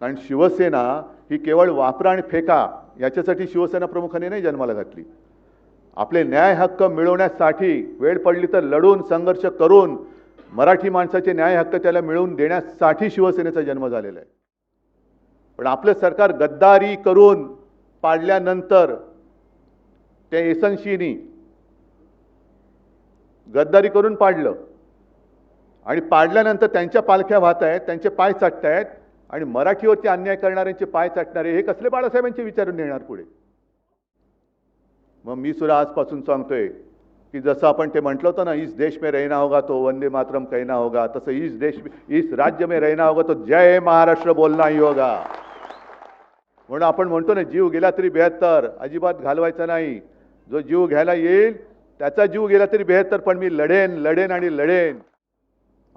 कारण शिवसेना ही केवळ वापरा आणि फेका याच्यासाठी शिवसेना प्रमुखांनी नाही जन्माला घातली. आपले न्याय हक्क मिळवण्यासाठी वेळ पडली तर लढून संघर्ष करून मराठी माणसाचे न्याय हक्क त्याला मिळवून देण्यासाठी शिवसेनेचा जन्म झालेला आहे. पण आपलं सरकार गद्दारी करून पाडल्यानंतर त्या एसनशीनी गद्दारी करून पाडलं. आणि पाडल्यानंतर त्यांच्या पालख्या वाहत आहेत त्यांचे पाय चाटत आहेत आणि मराठीवरती अन्याय करणाऱ्यांचे पाय चाटणारे हे कसले बाळासाहेबांचे विचारून येणार पुढे? मग मी सुद्धा आजपासून सांगतोय की जसं आपण ते म्हटलं होतं ना इस देश में रहना होगा तो वंदे मातरम कहना होगा तसं इस देश इस राज्य में रहना होगा तो जय महाराष्ट्र बोलना ही होगा. म्हणून आपण म्हणतो ना जीव गेला तरी बेहत्तर अजिबात घालवायचा नाही. जो जीव घ्यायला येईल त्याचा जीव गेला तरी बेहत्तर पण मी लढेन लढेन आणि लढेन.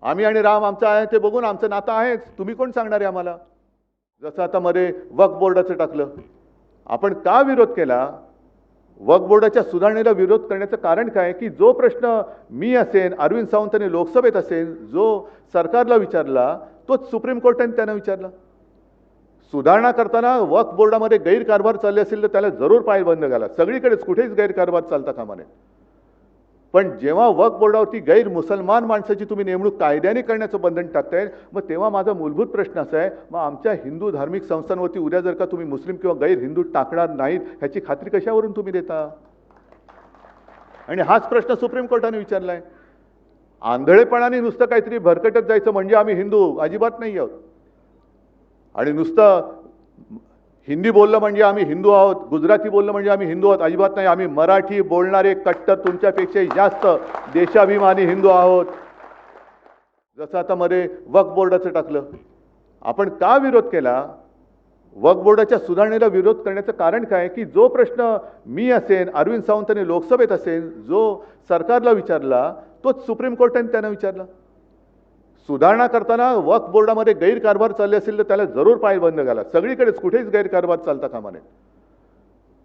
आम्ही आणि राम आमचं आहे ते बघून आमचं नातं आहेच. तुम्ही कोण सांगणार आहे आम्हाला? जसं आता मध्ये वक्फ बोर्डाचं टाकलं. आपण का विरोध केला? वक्फ बोर्डाच्या सुधारणेला विरोध करण्याचं कारण काय? की जो प्रश्न मी असेन अरविंद सावंतने लोकसभेत असेल जो सरकारला विचारला तोच सुप्रीम कोर्टाने त्यांना विचारला. सुधारणा करताना वक्फ बोर्डामध्ये गैरकारभार चालले असेल तर त्याला जरूर पाय बंद घाला. सगळीकडेच कुठेच गैरकारभार चालता कामा नये. पण जेव्हा वक्फ बोर्डावरती गैर मुसलमान माणसाची तुम्ही नेमणूक कायद्याने करण्याचं बंधन टाकताय मग तेव्हा माझा मूलभूत प्रश्न असा आहे मग आमच्या हिंदू धार्मिक संस्थांवरती उद्या जर का तुम्ही मुस्लिम किंवा गैर हिंदू टाकणार नाहीत ह्याची खात्री कशावरून तुम्ही देता? आणि हाच प्रश्न सुप्रीम कोर्टाने विचारलाय. आंधळेपणाने नुसतं काहीतरी भरकटत जायचं म्हणजे आम्ही हिंदू अजिबात नाही आहोत. आणि नुसतं हिंदी बोललं म्हणजे आम्ही हिंदू आहोत गुजराती बोललं म्हणजे आम्ही हिंदू आहोत अजिबात नाही आम्ही मराठी बोलणारे कट्टर तुमच्यापेक्षाही जास्त देशाभिमानी हिंदू आहोत. जसं आता मध्ये वक्फ बोर्डाचं टाकलं. आपण का विरोध केला? वक्फ बोर्डाच्या सुधारणेला विरोध करण्याचं कारण काय? की जो प्रश्न मी असेन अरविंद सावंतांनी लोकसभेत असेन जो सरकारला विचारला तोच सुप्रीम कोर्टाने त्यांना विचारला. सुधारणा करताना वक्फ बोर्डामध्ये गैरकारभार चालले असेल तर त्याला जरूर पाय बंद घाला. सगळीकडेच कुठेच गैरकारभार चालता कामा नये.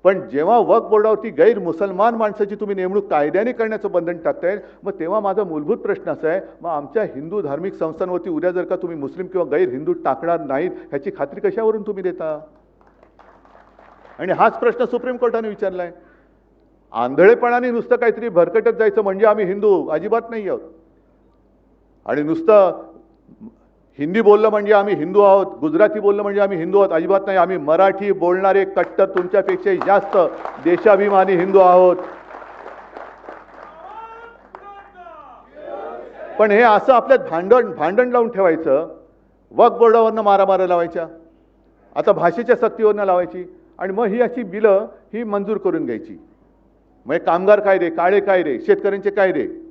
पण जेव्हा वक्फ बोर्डावरती गैर मुसलमान माणसाची तुम्ही नेमणूक कायद्याने करण्याचं बंधन टाकताय मग तेव्हा माझा मूलभूत प्रश्न असा आहे मग आमच्या हिंदू धार्मिक संस्थांवरती उद्या जर का तुम्ही मुस्लिम किंवा गैर हिंदू टाकणार नाहीत ह्याची खात्री कशावरून तुम्ही देता? आणि हाच प्रश्न सुप्रीम कोर्टाने विचारलाय. आंधळेपणाने नुसतं काहीतरी भरकटत जायचं म्हणजे आम्ही हिंदू अजिबात नाही आहोत. आणि नुसतं हिंदी बोललं म्हणजे आम्ही हिंदू आहोत गुजराती बोललं म्हणजे आम्ही हिंदू आहोत अजिबात नाही. आम्ही मराठी बोलणारे कट्टर तुमच्यापेक्षा जास्त देशाभिमानी हिंदू आहोत. पण हे असं आपल्यात भांडण भांडण लावून ठेवायचं. वक बोर्डावरनं मारामारा लावायच्या. आता भाषेच्या सक्तीवरनं लावायची. आणि मग ही अशी बिलं ही मंजूर करून घ्यायची. मग कामगार कायदे काळे कायदे शेतकऱ्यांचे कायदे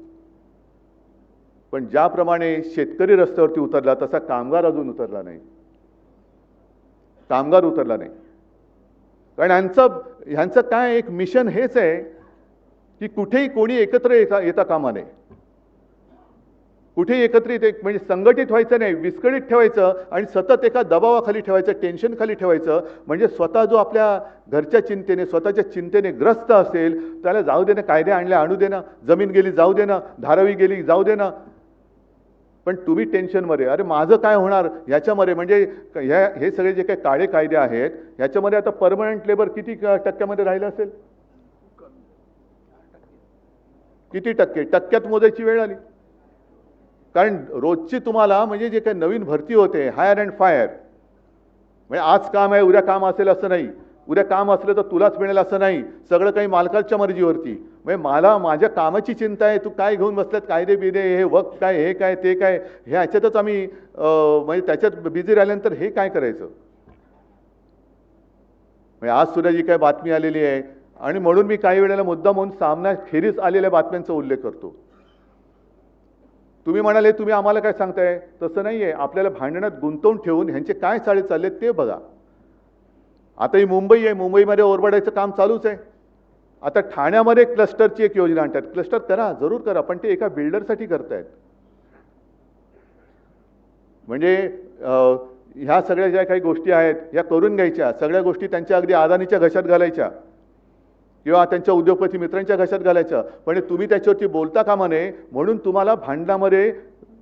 पण ज्याप्रमाणे शेतकरी रस्त्यावरती उतरला तसा कामगार अजून उतरला नाही. कामगार उतरला नाही. कारण ह्यांचं ह्यांचं काय एक मिशन हेच आहे की कुठेही कोणी एकत्र येता येता कामा नये. कुठेही एकत्रित एक म्हणजे संघटित व्हायचं नाही विस्कळीत ठेवायचं आणि सतत एका दबावाखाली ठेवायचं टेन्शन खाली ठेवायचं. म्हणजे स्वतः जो आपल्या घरच्या चिंतेने स्वतःच्या चिंतेने ग्रस्त असेल त्याला जाऊ देणं कायदे आणले आणू देणं जमीन गेली जाऊ देणं धारावी गेली जाऊ देणं पण तुम्ही टेन्शनमध्ये अरे माझं काय होणार? ह्याच्यामध्ये म्हणजे ह्या हे सगळे जे काही काळे कायदे आहेत ह्याच्यामध्ये आता परमनंट लेबर किती टक्क्यामध्ये राहिलं असेल? किती टक्के? टक्क्यात मोजायची वेळ आली. कारण रोजची तुम्हाला म्हणजे जे काही नवीन भरती होते हायर अँड फायर म्हणजे आज काम आहे उद्या काम असेल असं नाही. उद्या काम असलं तर तुलाच मिळेल असं नाही. सगळं काही मालकाच्या मर्जीवरती. म्हणजे मला माझ्या कामाची चिंता आहे तू काय घेऊन बसल्यात कायदे बिदे हे वक्त काय हे काय ते काय? हे ह्याच्यातच आम्ही म्हणजे त्याच्यात बिझी राहिल्यानंतर हे काय करायचं? म्हणजे आज सुद्धा जी काय बातमी आलेली आहे आणि म्हणून मी काही वेळेला मुद्दा म्हणून सामना खेरीज आलेल्या बातम्यांचा उल्लेख करतो. तुम्ही म्हणाले तुम्ही आम्हाला काय सांगताय? तसं नाही आहे आपल्याला भांडणात गुंतवून ठेवून ह्यांचे काय चाळे चालले ते बघा. आता ही मुंबई आहे मुंबईमध्ये ओरबडायचं काम चालूच आहे. आता ठाण्यामध्ये क्लस्टरची एक योजना आणतात. क्लस्टर करा जरूर करा पण ते एका बिल्डरसाठी करतायत. म्हणजे ह्या सगळ्या ज्या काही गोष्टी आहेत ह्या करून घ्यायच्या. सगळ्या गोष्टी त्यांच्या अगदी आदानीच्या घशात घालायच्या. किंवा त्यांच्या उद्योगपती मित्रांच्या घशात घालायच्या. पण तुम्ही त्याच्यावरती बोलता कामा नये म्हणून तुम्हाला भांडणामध्ये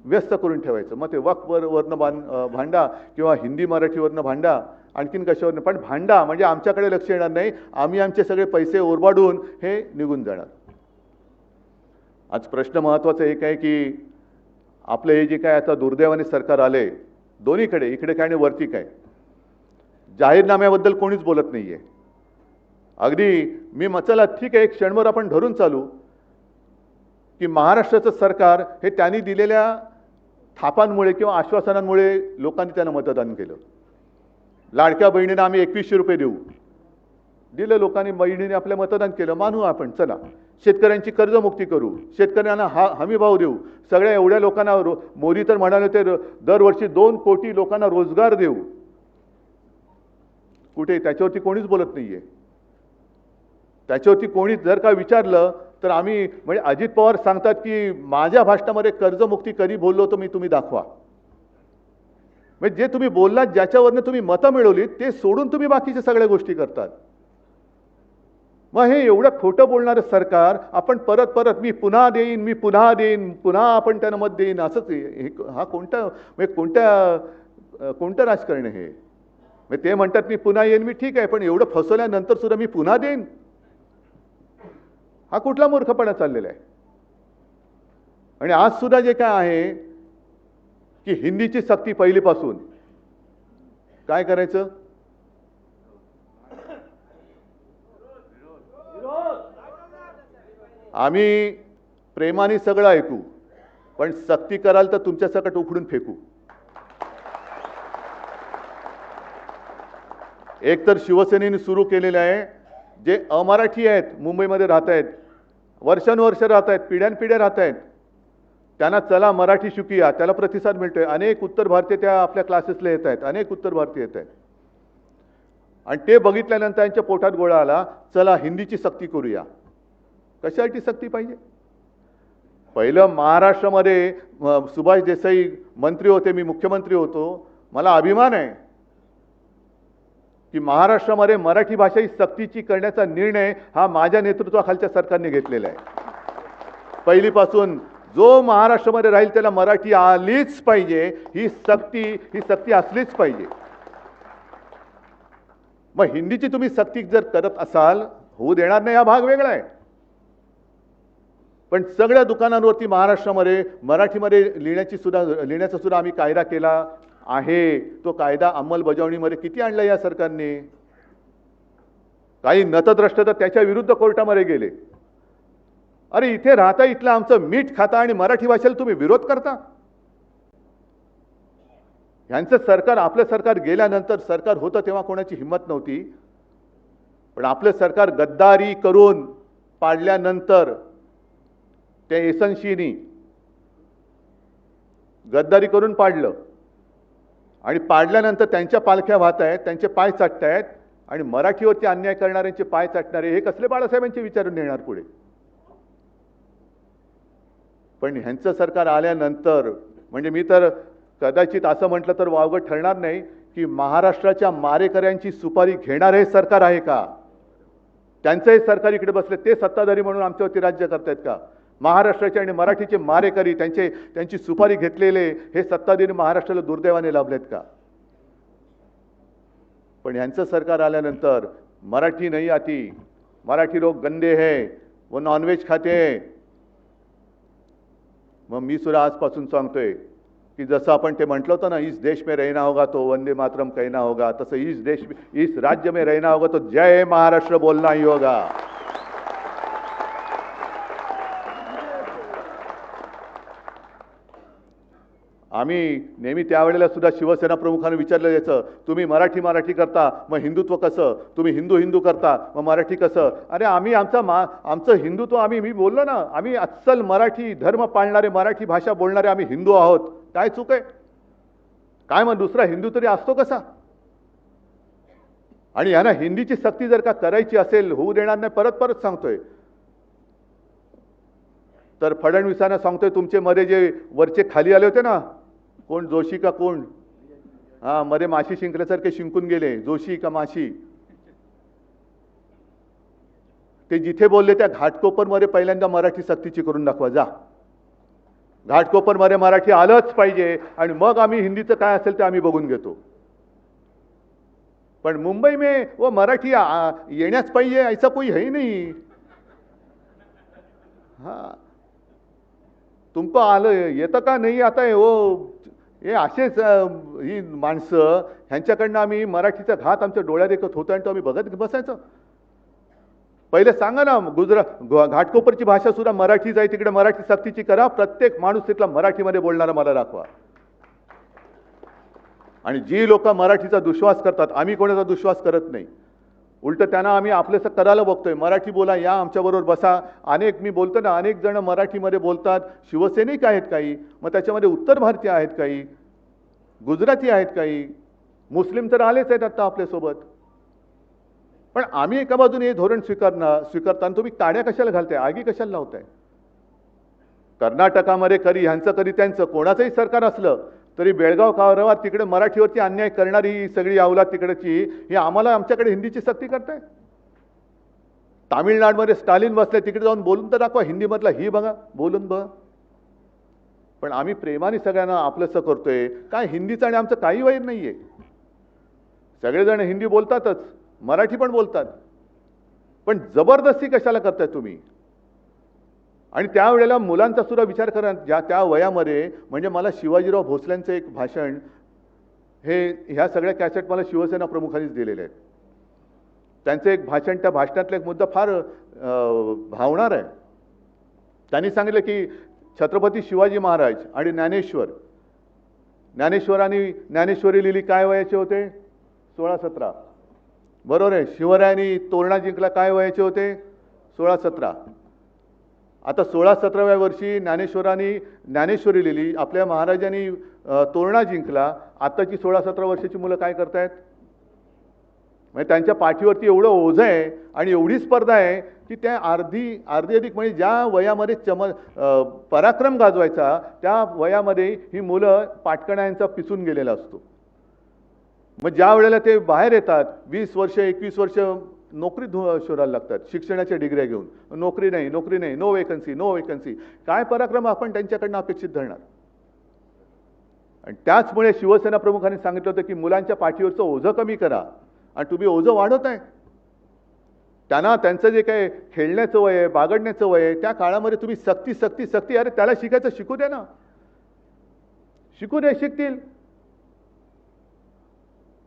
व्यस्त करून ठेवायचं. मग ते वकवर वरनं भांडा किंवा हिंदी मराठीवरनं भांडा आणखीन कशावर पण भांडा म्हणजे आमच्याकडे लक्ष येणार नाही. आम्ही आमचे सगळे पैसे ओरबाडून हे निघून जाणार. आज प्रश्न महत्त्वाचा एक आहे की आपलं हे जे काय आता दुर्दैवाने सरकार आले दोन्हीकडे इकडे काय आणि वरती काय? जाहीरनाम्याबद्दल कोणीच बोलत नाही आहे अगदी मी मचाला ठीक आहे एक क्षणभर आपण धरून चालू. की महाराष्ट्राचं सरकार हे त्यांनी दिलेल्या थापांमुळे किंवा आश्वासनांमुळे लोकांनी त्यांना मतदान केलं. लाडक्या बहिणींना आम्ही एकवीसशे रुपये देऊ. दिलं लोकांनी बहिणीने आपलं मतदान केलं मानू आपण चला. शेतकऱ्यांची कर्जमुक्ती करू. शेतकऱ्यांना हा हमी भाव देऊ. सगळ्या एवढ्या लोकांना रो मोदी तर म्हणाले होते दरवर्षी दोन कोटी लोकांना रोजगार देऊ. कुठे? त्याच्यावरती कोणीच बोलत नाही आहे त्याच्यावरती कोणी जर का विचारलं तर आम्ही म्हणजे अजित पवार सांगतात की माझ्या भाषणामध्ये कर्जमुक्ती कधी बोललो तर मी तुम्ही दाखवा. म्हणजे जे तुम्ही बोललात ज्याच्यावरनं तुम्ही मतं मिळवली ते सोडून तुम्ही बाकीच्या सगळ्या गोष्टी करतात. मग हे एवढं खोटं बोलणारं सरकार आपण परत परत मी पुन्हा देईन मी पुन्हा देईन पुन्हा आपण त्यांना मत देईन असंच हे- हा कोणता म्हणजे कोणत्या कोणतं राजकारण हे? म्हणजे ते म्हणतात मी पुन्हा येईन मी ठीक आहे पण एवढं फसवल्यानंतर सुद्धा मी पुन्हा देईन. हा कुठला मूर्खपणा चाललेला आहे? आणि आज सुद्धा जे काय आहे की हिंदीची सक्ती पहिलीपासून. काय करायचं? आम्ही प्रेमाने सगळं ऐकू पण सक्ती कराल तर तुमच्या सकट उखडून फेकू. एक तर शिवसेनेने सुरू केलेले आहे जे अमराठी आहेत मुंबईमध्ये राहत आहेत वर्षानुवर्ष राहत आहेत पिढ्यानपिढ्या राहत आहेत त्यांना चला मराठी शिकूया त्याला प्रतिसाद मिळतोय. अनेक उत्तर भारतीय त्या आपल्या क्लासेसला येत आहेत अनेक उत्तर भारतीय येत आहेत. आणि ते बघितल्यानंतर त्यांच्या पोटात गोळा आला चला हिंदीची सक्ती करूया. कशासाठी सक्ती पाहिजे? पहिलं महाराष्ट्रामध्ये सुभाष देसाई मंत्री होते मी मुख्यमंत्री होतो. मला अभिमान आहे की महाराष्ट्रामध्ये मराठी भाषा ही सक्तीची करण्याचा निर्णय हा माझ्या नेतृत्वाखालच्या सरकारने घेतलेला आहे. पहिलीपासून जो महाराष्ट्रामध्ये राहील त्याला मराठी आलीच पाहिजे ही सक्ती ही सक्ती असलीच पाहिजे. मग हिंदीची तुम्ही सक्ती जर करत असाल होऊ देणार नाही हा भाग वेगळा आहे. पण सगळ्या दुकानांवरती महाराष्ट्रामध्ये मराठीमध्ये लिहिण्याची सुद्धा लिहिण्याचा सुद्धा आम्ही कायदा केला आहे. तो कायदा अंमलबजावणीमध्ये किती आणला या सरकारने? काही नतद्रष्ट तर त्याच्या विरुद्ध कोर्टामध्ये गेले. अरे इथे राहता इथलं आमचं मीठ खाता आणि मराठी भाषेला तुम्ही विरोध करता? ह्यांचं सरकार आपलं सरकार गेल्यानंतर सरकार होतं तेव्हा कोणाची हिंमत नव्हती. पण आपलं सरकार गद्दारी करून पाडल्यानंतर त्या एसनशीनी गद्दारी करून पाडलं. आणि पाडल्यानंतर त्यांच्या पालख्या वाहत आहेत त्यांचे पाय चाटत आहेत आणि मराठीवरती अन्याय करणाऱ्यांचे पाय चाटणारे हे कसले बाळासाहेबांचे विचारून नेणार पुढे? पण ह्यांचं सरकार आल्यानंतर म्हणजे मी तर कदाचित असं म्हटलं तर वावगं ठरणार नाही की महाराष्ट्राच्या मारेकऱ्यांची सुपारी घेणारं हे सरकार आहे का? त्यांचंही सरकार इकडे बसले ते सत्ताधारी म्हणून आमच्यावरती राज्य करतायत का? महाराष्ट्राचे आणि मराठीचे मारेकरी त्यांचे त्यांची सुपारी घेतलेले हे सत्ताधारी महाराष्ट्राला दुर्दैवाने लाभलेत का? पण यांचं सरकार आल्यानंतर मराठी नाही आती मराठी लोक गंदे है व नॉनव्हेज खाते आहे मग मी सुद्धा आजपासून सांगतोय की जसं आपण ते म्हटलं होतं ना इस देश में रहना होगा तो वंदे मातरम कहना होगा तसं इस देश इस राज्य में रहना होगा तो जय महाराष्ट्र बोलना ही होगा. आम्ही नेहमी त्यावेळेला सुद्धा शिवसेना प्रमुखांना विचारलं याचं तुम्ही मराठी मराठी करता मग हिंदुत्व कसं? तुम्ही हिंदू हिंदू करता मग मराठी कसं? अरे आम्ही आमचा मा आमचं हिंदुत्व आम्ही मी बोललो ना आम्ही अस्सल मराठी धर्म पाळणारे मराठी भाषा बोलणारे आम्ही हिंदू आहोत. काय चूक आहे? काय मग दुसरा हिंदू तरी असतो कसा? आणि यांना हिंदीची सक्ती जर का करायची असेल होऊ देणार नाही परत परत सांगतोय. तर फडणवीसांना सांगतोय तुमचे मध्ये जे वरचे खाली आले होते ना कोण? जोशी का कोण? हा मध्ये माशी शिंकल्यासारखे शिंकून गेले. जोशी का माशी? ते जिथे बोलले त्या घाटकोपरमध्ये पहिल्यांदा मराठी सक्तीची करून दाखवा जा. घाटकोपरमध्ये मराठी आलंच पाहिजे आणि मग आम्ही हिंदीचं काय असेल ते आम्ही बघून घेतो. पण मुंबई में वो मराठी येण्याच पाहिजे ऐसा कोई है ही हा. तुमचं आलं येतं का नाही? आता हो हे असेच ही माणसं ह्यांच्याकडनं आम्ही मराठीचा घात आमच्या डोळ्यात एकत होतो आणि तो आम्ही बघत बसायचं. पहिले सांगा ना गुजरात घाटकोपरची भाषा सुद्धा मराठीच आहे तिकडे मराठी सक्तीची करा प्रत्येक माणूस तिथला मराठीमध्ये बोलणारा मला दाखवा. आणि जी लोक मराठीचा दुश्वास करतात आम्ही कोणाचा दुश्वास करत नाही. उलट त्यांना आम्ही आपलंसं करायला बघतोय. मराठी बोला या आमच्याबरोबर बसा. अनेक मी बोलतो ना अनेक जण मराठीमध्ये बोलतात. शिवसैनिक आहेत काही. मग त्याच्यामध्ये उत्तर भारतीय आहेत काही. गुजराती आहेत काही. मुस्लिम तर आलेच आहेत आत्ता आपल्यासोबत. पण आम्ही एका बाजूने हे धोरण स्वीकारणं स्वीकारताना तुम्ही काड्या कशाला घालताय? आगी कशाला लावताय? कर्नाटकामध्ये करी ह्यांचं करी त्यांचं. कोणाचंही सरकार असलं तरी बेळगाव कावरावर तिकडे मराठीवरती अन्याय करणारी सगळी अवलाद तिकडची ही आम्हाला आमच्याकडे हिंदीची सक्ती करताय? तामिळनाडूमध्ये स्टालिन बसले तिकडे जाऊन बोलून तर दाखवा हिंदीमधला ही बघा बोलून बघा. पण आम्ही प्रेमाने सगळ्यांना आपलंसं करतोय. काय हिंदीचं आणि आमचं काही वैर आहे सगळेजण हिंदी बोलतातच मराठी पण बोलतात. पण जबरदस्ती कशाला करताय तुम्ही? आणि त्यावेळेला मुलांचा सुद्धा विचार करा ज्या त्या वयामध्ये म्हणजे मला शिवाजीराव भोसल्यांचं एक भाषण हे ह्या सगळ्या कॅसेट मला शिवसेना प्रमुखांनीच दिलेले आहेत. त्यांचं एक भाषण त्या भाषणातला एक मुद्दा फार भावणार आहे. त्यांनी सांगितलं की छत्रपती शिवाजी महाराज आणि ज्ञानेश्वर ज्ञानेश्वरांनी ज्ञानेश्वरी लिहिली काय वयाचे होते? सोळा सतरा. बरोबर आहे शिवरायांनी तोरणा जिंकला काय वयाचे होते? सोळा सतरा. आता सोळा सतराव्या वर्षी ज्ञानेश्वरांनी ज्ञानेश्वरी लिहिली आपल्या महाराजांनी तोरणा जिंकला. आत्ताची सोळा सतरा वर्षाची मुलं काय करतायत? म्हणजे त्यांच्या पाठीवरती एवढं ओझं आहे आणि एवढी स्पर्धा आहे की त्या अर्धी अर्धी अधिक म्हणजे ज्या वयामध्ये चम पराक्रम गाजवायचा त्या वयामध्ये ही मुलं पाटकण्यांचा पिसून गेलेला असतो. मग ज्या वेळेला ते बाहेर येतात वीस वर्ष एकवीस वर्ष नोकरी धु- शोधायला लागतात. शिक्षणाच्या डिग्र्या घेऊन. नोकरी नाही नोकरी नाही नो वेकन्सी नो वेकन्सी काय पराक्रम आपण त्यांच्याकडनं अपेक्षित धरणार? आणि त्याचमुळे शिवसेना प्रमुखांनी सांगितलं होतं की मुलांच्या पाठीवरचं ओझं कमी करा आणि तुम्ही ओझं वाढवत आहे. त्यांना त्यांचं जे काही खेळण्याचं वय आहे बागडण्याचं वय आहे त्या काळामध्ये तुम्ही सक्ती सक्ती सक्ती अरे त्याला शिकायचं शिकू द्या ना. शिकू द्या शिकतील.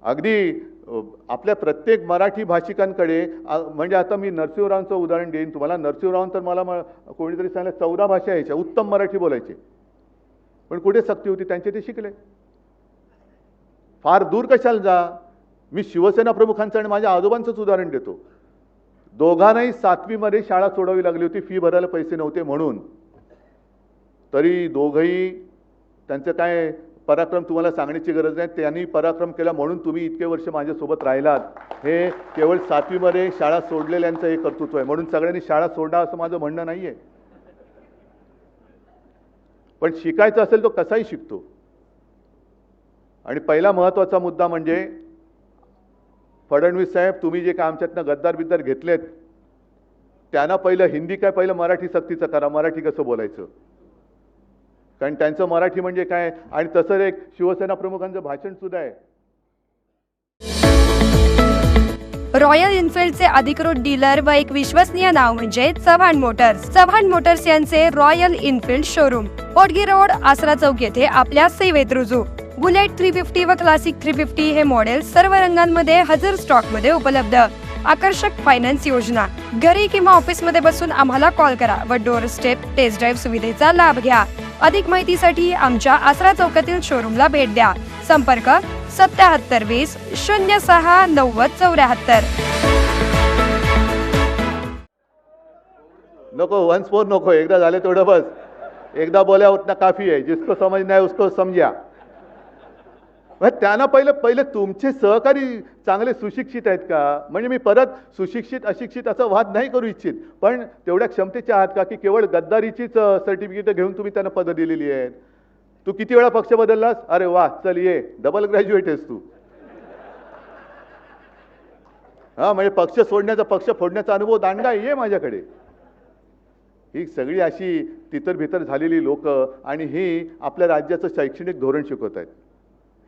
अगदी आपल्या प्रत्येक मराठी भाषिकांकडे म्हणजे आता मी नरसिंहरावांचं उदाहरण देईन. तुम्हाला नरसिंहराव तर मला कोणीतरी सांगितलं चौदा भाषा यायच्या उत्तम मराठी बोलायचे. पण कुठे सक्ती होती? त्यांचे ते शिकले. फार दूर कशाला जा? मी शिवसेना प्रमुखांचं आणि माझ्या आजोबांचंच उदाहरण देतो. दोघांनाही सातवीमध्ये शाळा सोडावी लागली होती फी भरायला पैसे नव्हते म्हणून. तरी दोघंही त्यांचं काय पराक्रम तुम्हाला सांगण्याची गरज नाही. त्यांनी पराक्रम केला म्हणून तुम्ही इतके वर्ष माझ्यासोबत राहिलात. हे केवळ सातवीमध्ये शाळा सोडलेल्यांचं हे कर्तृत्व आहे. म्हणून सगळ्यांनी शाळा सोडा असं माझं म्हणणं नाही आहे पण शिकायचं असेल तो कसाही शिकतो. आणि पहिला महत्त्वाचा मुद्दा म्हणजे फडणवीस साहेब तुम्ही जे काय आमच्यातनं गद्दार बिद्दार घेतलेत त्यांना पहिलं हिंदी काय पहिलं मराठी सक्तीचं करा. मराठी कसं बोलायचं? कारण त्यांचं मराठी म्हणजे काय? आणि तसं एक शिवसेना प्रमुखांचं भाषण सुद्धा आहे. रॉयल इन्फिल्डचे अधिकृत डीलर व एक विश्वसनीय नाव म्हणजे चव्हाण मोटर्स. चव्हाण मोटर्स यांचे रॉयल इन्फिल्ड शोरूम. पोटगी रोड आसरा चौक येथे आपल्या सेवेत रुजू. बुलेट थ्री फिफ्टी व क्लासिक थ्री फिफ्टी हे मॉडेल सर्व रंगांमध्ये हजर स्टॉकमध्ये उपलब्ध. आकर्षक फायनान्स योजना. घरी किंवा ऑफिसमध्ये बसून आम्हाला कॉल करा व डोर स्टेप टेस्ट ड्राईव्ह सुविधेचा लाभ घ्या. अधिक माहितीसाठी आमच्या आसरा चौकातील शोरूमला भेट द्या. संपर्क सत्याहत्तर वीस शून्य सहा नव्वद चौऱ्याहत्तर. नको वन्स फोर नको. एकदा झाले तेवढं बस. एकदा बोल्या उतना काफी आहे. जिसको समज है उसको समजा. मग त्यांना पहिलं पहिले तुमचे सहकारी चांगले सुशिक्षित आहेत का? म्हणजे मी परत सुशिक्षित अशिक्षित असं वाद नाही करू इच्छित. पण तेवढ्या क्षमतेच्या आहात का? की केवळ गद्दारीचीच सर्टिफिकेट घेऊन तुम्ही त्यांना पदं दिलेली आहेत? तू किती वेळा पक्ष बदललास? अरे वा चल ये. डबल ग्रॅज्युएट आहेस तू. हा म्हणजे पक्ष सोडण्याचा पक्ष फोडण्याचा अनुभव दांडगा आहे ये माझ्याकडे. ही सगळी अशी तितर भितर झालेली लोक आणि ही आपल्या राज्याचं शैक्षणिक धोरण शिकवत आहेत.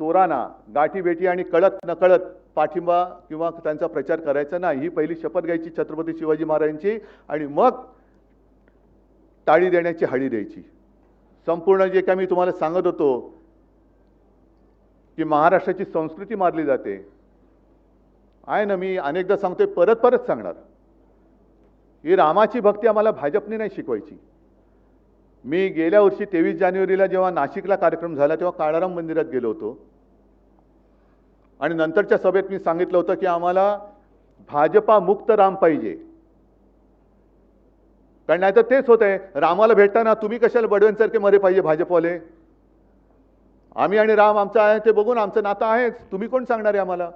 चोरांना गाठीबेटी आणि कळत नकळत पाठिंबा किंवा त्यांचा प्रचार करायचा नाही ही पहिली शपथ घ्यायची छत्रपती शिवाजी महाराजांची आणि मग टाळी देण्याची हाळी द्यायची. संपूर्ण जे काय मी तुम्हाला सांगत होतो की महाराष्ट्राची संस्कृती मारली जाते. आहे ना मी अनेकदा सांगतोय परत परत सांगणार. ही रामाची भक्ती आम्हाला भाजपने नाही शिकवायची. मी गेल्या वर्षी तेवीस जानेवारीला जेव्हा नाशिकला कार्यक्रम झाला तेव्हा काळाराम मंदिरात गेलो होतो. आणि नंतरच्या सभेत मी सांगितलं होतं की आम्हाला भाजपा मुक्त राम पाहिजे. कारण नाही तर तेच होत आहे रामाला भेटताना तुम्ही कशाला बडवेंसारखे मरे पाहिजे भाजपवाले? आम्ही आणि राम आमचं आहे ते बघून आमचं नातं आहेच. तुम्ही कोण सांगणार आहे आम्हाला?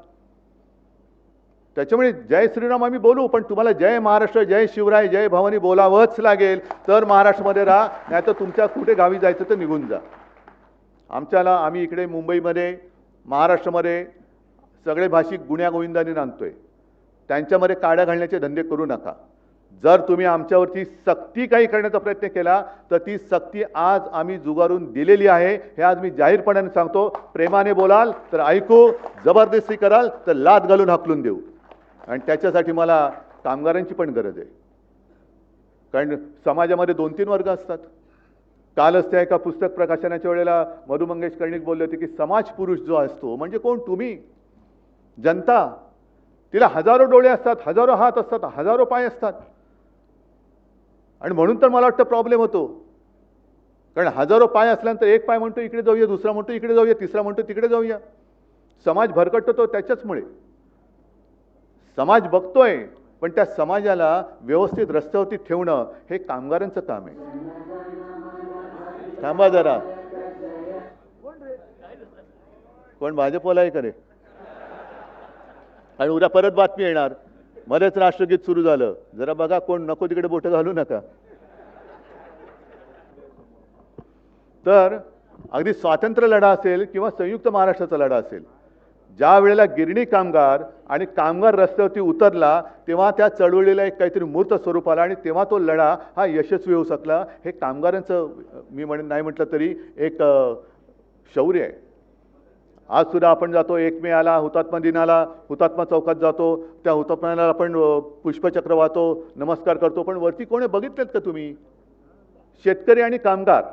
त्याच्यामुळे जय श्रीराम आम्ही बोलू पण तुम्हाला जय महाराष्ट्र जय शिवराय जय भवानी बोलावंच लागेल. तर महाराष्ट्रामध्ये राहा नाही तर तुमच्या कुठे गावी जायचं तर निघून जा. आमच्याला आम्ही इकडे मुंबईमध्ये महाराष्ट्रामध्ये सगळे भाषिक गुण्यागोविंदाने नांदतोय. त्यांच्यामध्ये काड्या घालण्याचे धंदे करू नका. जर तुम्ही आमच्यावरती सक्ती काही करण्याचा प्रयत्न केला तर ती सक्ती आज आम्ही जुगारून दिलेली आहे हे आज मी जाहीरपणाने सांगतो. प्रेमाने बोलाल तर ऐकू जबरदस्ती कराल तर लाद घालून हाकलून देऊ. आणि त्याच्यासाठी मला कामगारांची पण गरज आहे. कारण समाजामध्ये दोन तीन वर्ग असतात. कालच त्या एका पुस्तक प्रकाशनाच्या वेळेला मधु मंगेश कर्णिक बोलले होते की समाज पुरुष जो असतो म्हणजे कोण? तुम्ही. जनता तिला हजारो डोळे असतात हजारो हात असतात हजारो पाय असतात. आणि म्हणून तर मला वाटतं प्रॉब्लेम होतो. कारण हजारो पाय असल्यानंतर एक पाय म्हणतो इकडे जाऊया. दुसरा म्हणतो इकडे जाऊया. तिसरा म्हणतो तिकडे जाऊया. समाज भरकटतो तो त्याच्याचमुळे. समाज बघतोय पण त्या समाजाला व्यवस्थित रस्त्यावरती ठेवणं हे कामगारांचं काम आहे. थांबा जरा. कोण भाजपवाला आहे का रे? आणि उद्या परत बातमी येणार. मध्येच राष्ट्रगीत सुरू झालं. जरा बघा कोण नको तिकडे बोटं घालू नका. तर अगदी स्वातंत्र्य लढा असेल किंवा संयुक्त महाराष्ट्राचा लढा असेल ज्या वेळेला गिरणी कामगार आणि कामगार रस्त्यावरती उतरला तेव्हा त्या चळवळीला एक काहीतरी मूर्त स्वरूप आला आणि तेव्हा तो लढा हा यशस्वी होऊ शकला. हे कामगारांचं मी म्हण नाही म्हटलं तरी एक शौर्य आहे. आज सुद्धा आपण जातो एक मे आला हुतात्मा दिनाला हुतात्मा चौकात जातो त्या हुतात्म्याला आपण पुष्पचक्र वाहतो नमस्कार करतो पण वरती कोणी बघितलेत का तुम्ही? शेतकरी आणि कामगार.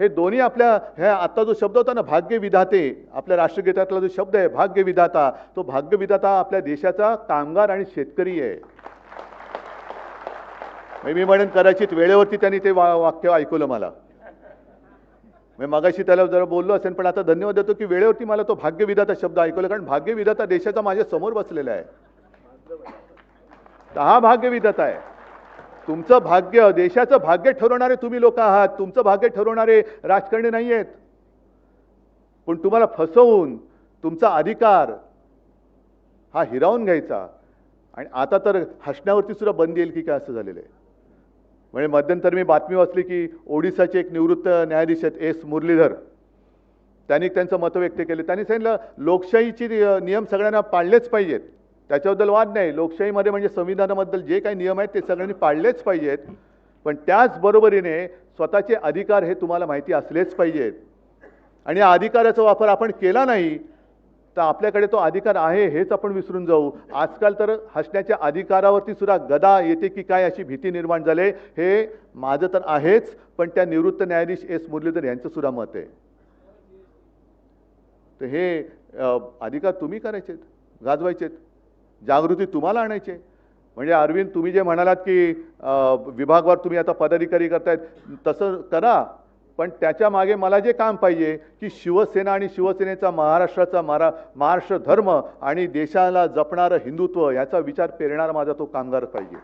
हे दोन्ही आपल्या ह्या आत्ता जो शब्द होता ना भाग्य विधाते आपल्या राष्ट्रगीतातला जो शब्द आहे भाग्य विधाता तो भाग्य विधाता आपल्या देशाचा कामगार आणि शेतकरी आहे. मी म्हणेन कदाचित वेळेवरती त्यांनी ते वा वाक्य ऐकवलं मला. मी मगाशी त्याला जरा बोललो असेल पण आता धन्यवाद देतो की वेळेवरती मला तो भाग्यविधाता शब्द ऐकवला कारण भाग्यविधाता देशाचा माझ्यासमोर बसलेला आहे. तर हा भाग्यविधाता आहे. तुमचं भाग्य देशाचं भाग्य ठरवणारे तुम्ही लोक आहात. तुमचं भाग्य ठरवणारे राजकारणी नाही आहेत. पण तुम्हाला फसवून तुमचा अधिकार हा हिरावून घ्यायचा. आणि आता तर हसण्यावरती सुद्धा बंदी येईल की काय असं झालेलं आहे. म्हणजे मध्यंतर मी बातमी वाचली की ओडिसाचे एक निवृत्त न्यायाधीश आहेत एस मुरलीधर. त्यांनी त्यांचं मत व्यक्त केले. त्यांनी सांगितलं लोकशाहीची नियम सगळ्यांना पाळलेच पाहिजेत. त्याच्याबद्दल वाद नाही. लोकशाहीमध्ये म्हणजे संविधानाबद्दल जे काही नियम आहेत ते सगळ्यांनी पाळलेच पाहिजेत. पण त्याचबरोबरीने स्वतःचे अधिकार हे तुम्हाला माहिती असलेच पाहिजेत. आणि या अधिकाराचा वापर आपण केला नाही तर आपल्याकडे तो अधिकार आहे हेच आपण विसरून जाऊ. आजकाल तर हसण्याच्या अधिकारावरती सुद्धा गदा येते की काय अशी भीती निर्माण झाले हे माझं तर आहेच पण त्या निवृत्त न्यायाधीश एस मुरलीधर यांचं सुद्धा मत आहे. तर हे अधिकार तुम्ही करायचेत गाजवायचेत. जागृती तुम्हाला आणायचे म्हणजे अरविंद तुम्ही जे म्हणालात की विभागवार तुम्ही आता पदाधिकारी करतायत तसं करा. पण त्याच्यामागे मला जे काम पाहिजे की शिवसेना आणि शिवसेनेचा महाराष्ट्राचा मारा महाराष्ट्र धर्म आणि देशाला जपणारं हिंदुत्व याचा विचार पेरणारा माझा तो कामगार पाहिजे.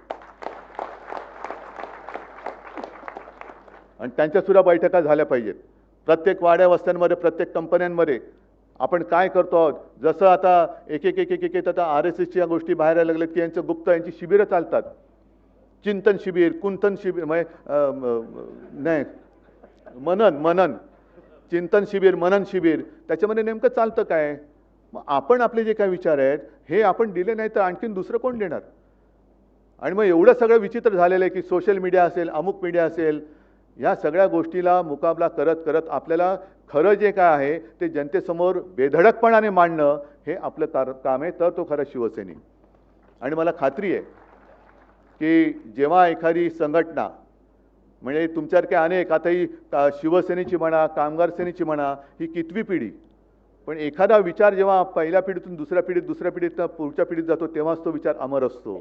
आणि त्यांच्या सुद्धा बैठका झाल्या पाहिजेत. प्रत्येक वाड्या वस्त्यांमध्ये प्रत्येक कंपन्यांमध्ये आपण काय करतो आहोत? जसं आता एक एक एक एक एक एक आता आर एस एसच्या गोष्टी बाहेर यायला लागल्यात की यांचं गुप्त यांची शिबिरं चालतात. चिंतन शिबिर कुंतन शिबिर म्हणजे नाही मनन मनन. चिंतन शिबिर मनन शिबिर. त्याच्यामध्ये नेमकं चालतं काय? मग आपण आपले जे काय विचार आहेत हे आपण दिले नाही तर आणखीन दुसरं कोण देणार? आणि मग एवढं सगळं विचित्र झालेलं आहे की सोशल मीडिया असेल अमुक मीडिया असेल या सगळ्या गोष्टीला मुकाबला करत करत आपल्याला खरं जे काय आहे ते जनतेसमोर बेधडकपणाने मांडणं हे आपलं कार काम आहे तर तो खरा शिवसैनिक आणि मला खात्री आहे की जेव्हा एखादी संघटना म्हणजे तुमच्यासारखे अनेक आता ही शिवसेनेची म्हणा कामगार सेनेची म्हणा ही कितवी पिढी. पण एखादा विचार जेव्हा पहिल्या पिढीतून दुसऱ्या पिढीत दुसऱ्या पिढीत पुढच्या पिढीत जातो तेव्हाच तो विचार अमर असतो.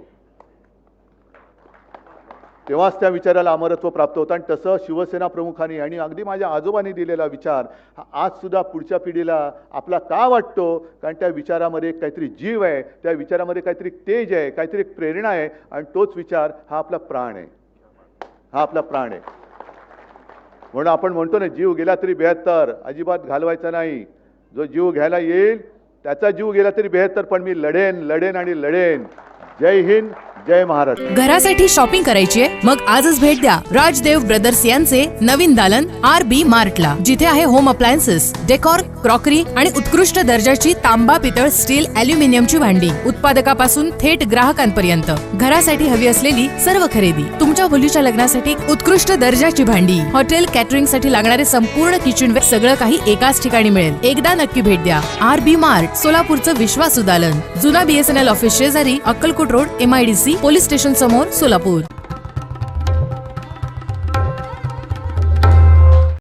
तेव्हाच त्या विचाराला अमरत्व प्राप्त होतं. आणि तसं शिवसेना प्रमुखांनी आणि अगदी माझ्या आजोबांनी दिलेला विचार हा आजसुद्धा पुढच्या पिढीला आपला का वाटतो? कारण त्या विचारामध्ये काहीतरी जीव आहे त्या विचारामध्ये काहीतरी तेज आहे काहीतरी प्रेरणा आहे आणि तोच विचार हा आपला प्राण आहे. हा आपला प्राण आहे. म्हणून आपण म्हणतो ना जीव गेला तरी बेहत्तर अजिबात घालवायचा नाही. जो जीव घ्यायला येईल त्याचा जीव गेला तरी बेहत्तर पण मी लढेन लढेन आणि लढेन. जय हिंद जय महाराष्ट्र घरासाठी शॉपिंग करायची आहे मग आजच भेट द्या. राजदेव ब्रदर्स यांचे नवीन दालन आर बी मार्टला जिथे आहे होम अप्लायन्सेस डेकॉर क्रॉकरी आणि उत्कृष्ट दर्जाची तांबा पितळ स्टील अल्युमिनियमची भांडी. उत्पादकापासून थेट ग्राहकांपर्यंत. घरासाठी हवी असलेली सर्व खरेदी. तुमच्या मुलीच्या लग्नासाठी उत्कृष्ट दर्जाची भांडी. हॉटेल कॅटरिंगसाठी लागणारे संपूर्ण किचन सगळं काही एकाच ठिकाणी मिळेल. एकदा नक्की भेट द्या. आर बी मार्ट सोलापूरचं विश्वासू दालन. जुना बीएसएनएल ऑफिस शेजारी Akkalkot road MIDC police station समोर सोलापूर.